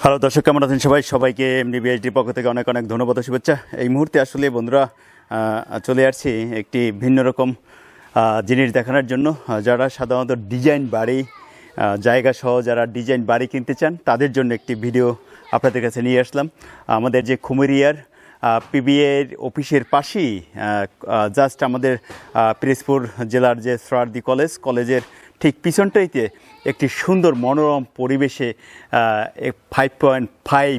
Hello দর্শক কেমন আছেন সবাই? সবাইকে এমডি বিএইচডির পক্ষ থেকে অনেক অনেক ধন্যবাদ শুভেচ্ছা। এই মুহূর্তে আসলে বন্ধুরা চলে আসছি একটি ভিন্ন রকম জিনিস দেখানোর জন্য। যারা সাধারণত ডিজাইন বাড়ি জায়গা সহ যারা ডিজাইন বাড়ি কিনতে চান তাদের জন্য একটি ভিডিও আপনাদের কাছে নিয়ে আসলাম। আমাদের যে খুমেরিয়ার পিবিএর অফিসের পাশেই জাস্ট আমাদের আহ, পিরোজপুর জেলার যে সরারদি কলেজ কলেজের ঠিক পিছনটাইতে একটি সুন্দর মনোরম পরিবেশে ফাইভ পয়েন্ট ফাইভ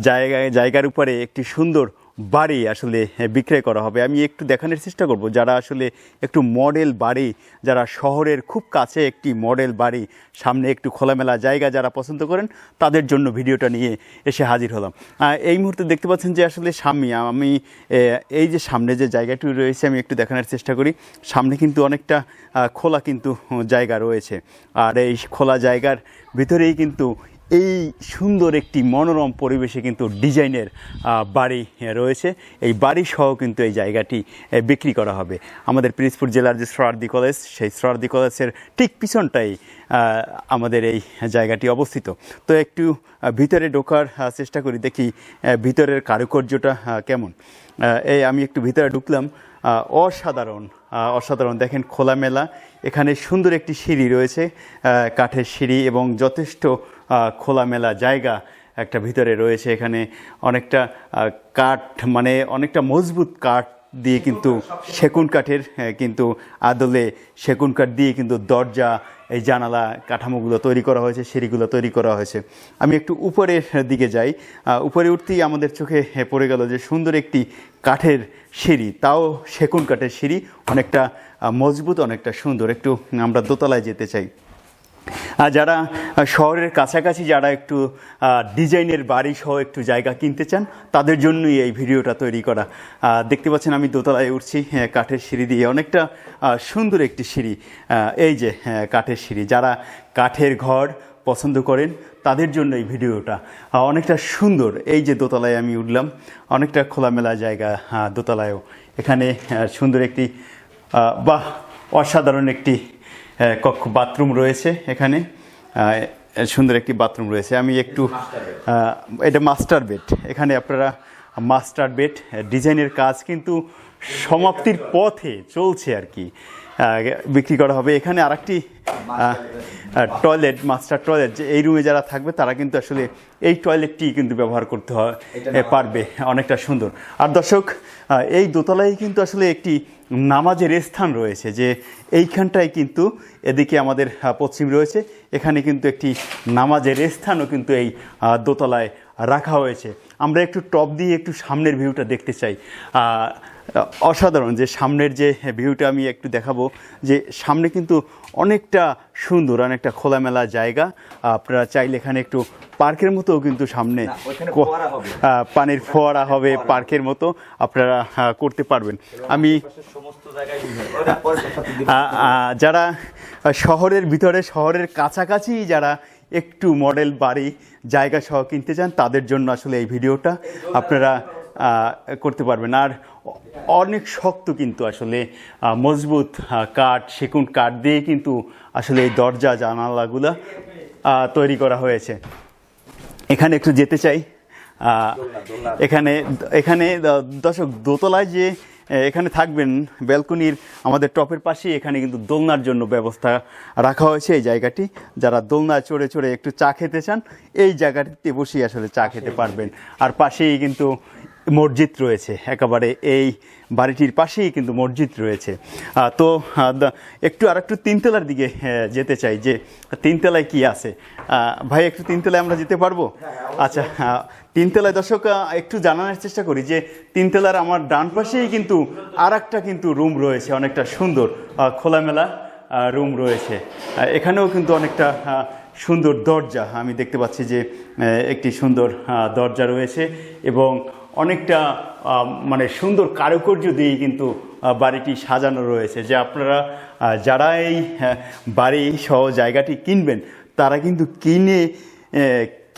জায়গায় জায়গার উপরে একটি সুন্দর বাড়ি আসলে বিক্রয় করা হবে। আমি একটু দেখানোর চেষ্টা করব। যারা আসলে একটু মডেল বাড়ি, যারা শহরের খুব কাছে একটি মডেল বাড়ি, সামনে একটু খোলামেলা জায়গা যারা পছন্দ করেন, তাদের জন্য ভিডিওটা নিয়ে এসে হাজির হলাম। এই মুহূর্তে দেখতে পাচ্ছেন যে আসলে সামনে আমি এই যে সামনে যে জায়গাটি রয়েছে, আমি একটু দেখানোর চেষ্টা করি। সামনে কিন্তু অনেকটা খোলা কিন্তু জায়গা রয়েছে। আর এই খোলা জায়গার ভিতরেই কিন্তু এই সুন্দর একটি মনোরম পরিবেশে কিন্তু ডিজাইনের বাড়ি রয়েছে। এই বাড়ি সহ কিন্তু এই জায়গাটি বিক্রি করা হবে। আমাদের পিরিজপুর জেলার যে সরারদি কলেজ, সেই সরারদি কলেজের ঠিক পিছনটাই আমাদের এই জায়গাটি অবস্থিত। তো একটু ভিতরে ঢোকার চেষ্টা করি দেখি ভিতরের কারুকার্যটা কেমন। এই আমি একটু ভিতরে ঢুকলাম অসাধারণ অসাধারণ। দেখেন খোলামেলা, এখানে সুন্দর একটি সিঁড়ি রয়েছে কাঠের সিঁড়ি এবং যথেষ্ট খোলামেলা জায়গা একটা ভিতরে রয়েছে। এখানে অনেকটা কাঠ মানে অনেকটা মজবুত কাঠ দিয়ে কিন্তু সেগুন কাঠের কিন্তু আদলে সেগুন কাঠ দিয়ে কিন্তু দরজা, এই জানালা কাঠামোগুলো তৈরি করা হয়েছে, সিঁড়িগুলো তৈরি করা হয়েছে। আমি একটু উপরের দিকে যাই। উপরে উঠতেই আমাদের চোখে পড়ে গেল যে সুন্দর একটি কাঠের সিঁড়ি। তাও সেগুন কাঠের সিঁড়ি, অনেকটা মজবুত, অনেকটা সুন্দর। একটু আমরা দোতলায় যেতে চাই। আর যারা শহরের কাছাকাছি যারা একটু ডিজাইনের বাড়ি সহ একটু জায়গা কিনতে চান তাদের জন্যই এই ভিডিওটা তৈরি করা। দেখতে পাচ্ছেন আমি দোতলায় উঠছি হ্যাঁ, কাঠের সিঁড়ি দিয়ে। অনেকটা সুন্দর একটি সিঁড়ি এই যে হ্যাঁ, কাঠের সিঁড়ি। যারা কাঠের ঘর পছন্দ করেন তাদের জন্য এই ভিডিওটা। অনেকটা সুন্দর। এই যে দোতলায় আমি উঠলাম অনেকটা খোলামেলা জায়গা দোতলায়ও। এখানে সুন্দর একটি বাহ অসাধারণ একটি কক্ষ বাথরুম রয়েছে এখানে। সুন্দর একটি বাথরুম রয়েছে। আমি একটু এটা মাস্টার বেড এখানে আপনারা মাস্টার বেড ডিজাইনের কাজ কিন্তু সমাপ্তির পথে চলছে আর কি। বিক্রি করা হবে। এখানে আরেকটি টয়লেট মাস্টার টয়লেট যে এই রুমে যারা থাকবে তারা কিন্তু আসলে এই টয়লেটটি কিন্তু ব্যবহার করতে হয় পারবে অনেকটা সুন্দর। আর দর্শক এই দোতলায় কিন্তু আসলে একটি নামাজের স্থান রয়েছে যে এইখানটায় কিন্তু এদিকে আমাদের পশ্চিম রয়েছে এখানে কিন্তু একটি নামাজের স্থানও কিন্তু এই দোতলায় রাখা হয়েছে। আমরা একটু টপ দিয়ে একটু সামনের ভিউটা দেখতে চাই। আহ, অসাধারণ যে সামনের যে ভিউটা আমি একটু দেখাবো যে সামনে কিন্তু অনেকটা সুন্দর অনেকটা খোলামেলা জায়গা। আপনারা চাইলে এখানে একটু পার্কের মতো কিন্তু সামনে পানির ফোয়ারা হবে পার্কের মতো। আপনারা করতে পারবেন। আমি যারা শহরের ভিতরে শহরের কাছাকাছি যারা একটু মডেল বাড়ি জায়গা সহ কিনতে চান তাদের জন্য আসলে এই ভিডিওটা। আপনারা করতে পারবেন। আর অনেক শক্ত কিন্তু আসলে মজবুত কাঠ সেগুন কাঠ দিয়ে কিন্তু আসলে এই দরজা, জানালাগুলো তৈরি করা হয়েছে। এখানে একটু যেতে চাই। এখানে এখানে, দর্শক, দোতলায় যে এখানে থাকবেন, ব্যালকনির আমাদের টপের পাশেই এখানে কিন্তু দোলনার জন্য ব্যবস্থা রাখা হয়েছে এই জায়গাটি। যারা দোলনায় চড়ে চড়ে একটু চা খেতে চান, এই জায়গাটিতে বসেই আসলে চা খেতে পারবেন। আর পাশেই কিন্তু মসজিদ রয়েছে। একেবারে এই বাড়িটির পাশেই কিন্তু মসজিদ রয়েছে। তো একটু আর একটু তিনতলার দিকে যেতে চাই যে, তিনতলায় কি আছে? ভাই, একটু তিনতলায় আমরা যেতে পারব? আচ্ছা তিনতলায় দর্শক একটু জানানোর চেষ্টা করি যে, তিনতলার আমার ডান পাশেই কিন্তু আর কিন্তু রুম রয়েছে, অনেকটা সুন্দর। খোলামেলা রুম রয়েছে। এখানেও কিন্তু অনেকটা সুন্দর দরজা। আমি দেখতে পাচ্ছি যে একটি সুন্দর দরজা রয়েছে এবং অনেকটা মানে সুন্দর কারুকার্য দিয়ে কিন্তু বাড়িটি সাজানো রয়েছে। যে আপনারা যারা এই হ্যাঁ, বাড়ি সহ জায়গাটি কিনবেন তারা কিন্তু কিনে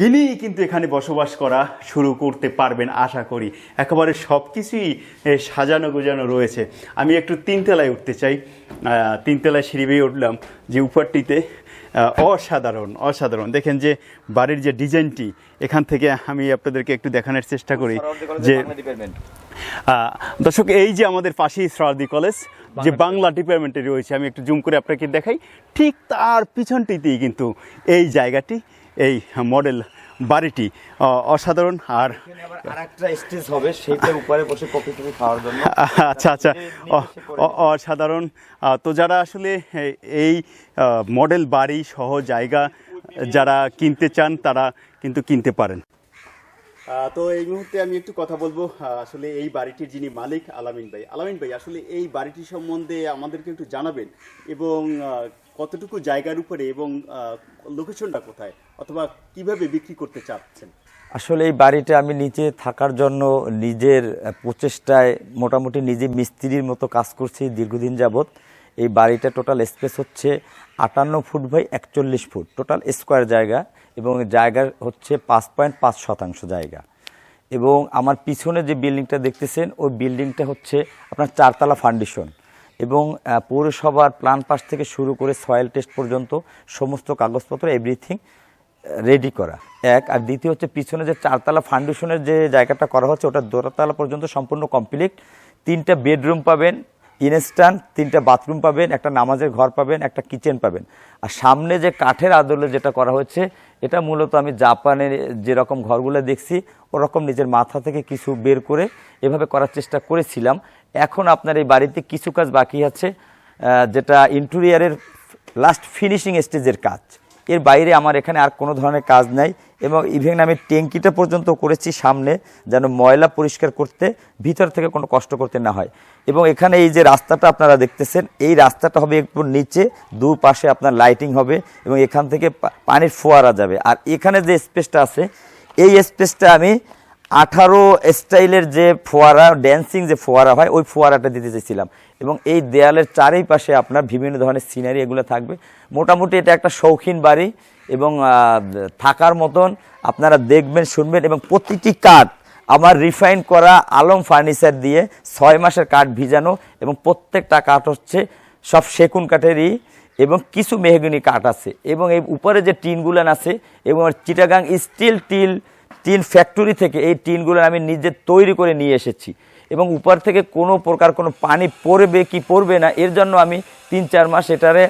কিনেই কিন্তু এখানে বসবাস করা শুরু করতে পারবেন আশা করি। একেবারে সব কিছুই সাজানো গোজানো রয়েছে। আমি একটু তিনতলায় উঠতে চাই। তিনতলায় সিঁড়ি বেয়ে উঠলাম যে উপরটিতে অসাধারণ অসাধারণ। দেখেন যে বাড়ির যে ডিজাইনটি এখান থেকে আমি আপনাদেরকে একটু দেখানোর চেষ্টা করি যে দর্শক এই যে আমাদের পাশেই শ্রাদি কলেজ যে বাংলা ডিপার্টমেন্টে রয়েছে আমি একটু জুম করে আপনাকে দেখাই। ঠিক তার পিছনটিতেই কিন্তু এই জায়গাটি এই মডেল বাড়িটি অসাধারণ আর আরেকটা স্টেজ হবে সেইটার উপরে বসে কফি টফি খাওয়ার জন্য। আচ্ছা আচ্ছা অসাধারণ। তো যারা আসলে এই মডেল বাড়ি সহ জায়গা যারা কিনতে চান তারা কিন্তু কিনতে পারেন। তো এই মুহূর্তে আমি একটু কথা বলব আসলে এই বাড়িটির যিনি মালিক, আলামিন ভাই। আলামিন ভাই, আসলে এই বাড়িটি সম্বন্ধে আমাদেরকে একটু জানাবেন এবং কতটুকু জায়গার উপরে এবং লোকেশনটা কোথায় অথবা কীভাবে বিক্রি করতে চাচ্ছেন? আসলে এই বাড়িটা আমি নিচে থাকার জন্য নিজের প্রচেষ্টায় মোটামুটি নিজে মিস্ত্রির মতো কাজ করছি দীর্ঘদিন যাবৎ। এই বাড়িটা টোটাল স্পেস হচ্ছে আটান্ন ফুট বাই একচল্লিশ ফুট। টোটাল স্কোয়ার জায়গা এবং জায়গার হচ্ছে পাঁচ পয়েন্ট পাঁচ শতাংশ জায়গা। এবং আমার পিছনে যে বিল্ডিংটা দেখতেছেন, ওই বিল্ডিংটা হচ্ছে আপনার চারতলা ফাউন্ডেশন এবং পৌরসভার প্ল্যান পাস থেকে শুরু করে সয়েল টেস্ট পর্যন্ত সমস্ত কাগজপত্র এভরিথিং রেডি করা। এক, আর দ্বিতীয় হচ্ছে পিছনে যে চারতলা ফাউন্ডেশনের যে জায়গাটা করা হচ্ছে, ওটা দোতলা পর্যন্ত সম্পূর্ণ কমপ্লিট তিনটা বেডরুম পাবেন ইনস্ট্যান্ট তিনটা বাথরুম পাবেন, একটা নামাজের ঘর পাবেন, একটা কিচেন পাবেন। আর সামনে যে কাঠের আদলে যেটা করা হচ্ছে, এটা মূলত আমি জাপানের যেরকম ঘরগুলো দেখছি, ওরকম নিজের মাথা থেকে কিছু বের করে এভাবে করার চেষ্টা করেছিলাম। এখন আপনার এই বাড়িতে কিছু কাজ বাকি আছে যেটা ইন্টেরিয়ারের লাস্ট ফিনিশিং স্টেজের কাজ। এর বাইরে আমার এখানে আর কোনো ধরনের কাজ নাই এবং ইভেন আমি ট্যাঙ্কিটা পর্যন্ত করেছি সামনে, যেন ময়লা পরিষ্কার করতে ভিতর থেকে কোনো কষ্ট করতে না হয়। এবং এখানে এই যে রাস্তাটা আপনারা দেখতেছেন, এই রাস্তাটা হবে একটু নিচে, দুপাশে আপনার লাইটিং হবে এবং এখান থেকে পানির ফোয়ারা যাবে। আর এখানে যে স্পেসটা আছে, এই স্পেসটা আমি আঠারো স্টাইলের যে ফোয়ারা ড্যান্সিং যে ফোয়ারা হয়, ওই ফোয়ারাটা দিতে চেয়েছিলাম। এবং এই দেয়ালের চারিপাশে আপনার বিভিন্ন ধরনের সিনারি এগুলো থাকবে। মোটামুটি এটা একটা শৌখিন বাড়ি। এবং থাকার মতন আপনারা দেখবেন, শুনবেন এবং প্রতিটি কাঠ আমার রিফাইন করা আলম ফার্নিচার দিয়ে ছয় মাসের কাঠ ভিজানো এবং প্রত্যেকটা কাঠ হচ্ছে সব সেগুন কাঠেরই এবং কিছু মেহগনি কাঠ আছে এবং এই উপরে যে টিনগুলান আছে এবং চিটাগাং স্টিল টিল টিন ফ্যাক্টরি থেকে এই টিনগুলো আমি নিজে তৈরি করে নিয়ে এসেছি এবং উপর থেকে কোনো প্রকার কোনো পানি পড়বে কি পড়বে না, এর জন্য আমি তিন চার মাস এটারে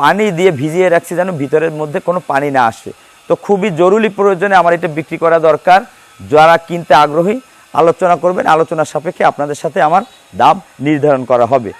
পানি দিয়ে ভিজিয়ে রাখছি যেন ভিতরের মধ্যে কোনো পানি না আসে। তো খুবই জরুরি প্রয়োজনে আমার এটা বিক্রি করা দরকার। যারা কিনতে আগ্রহী, আলোচনা করবেন আলোচনার সাপেক্ষে আপনাদের সাথে আমার দাম নির্ধারণ করা হবে।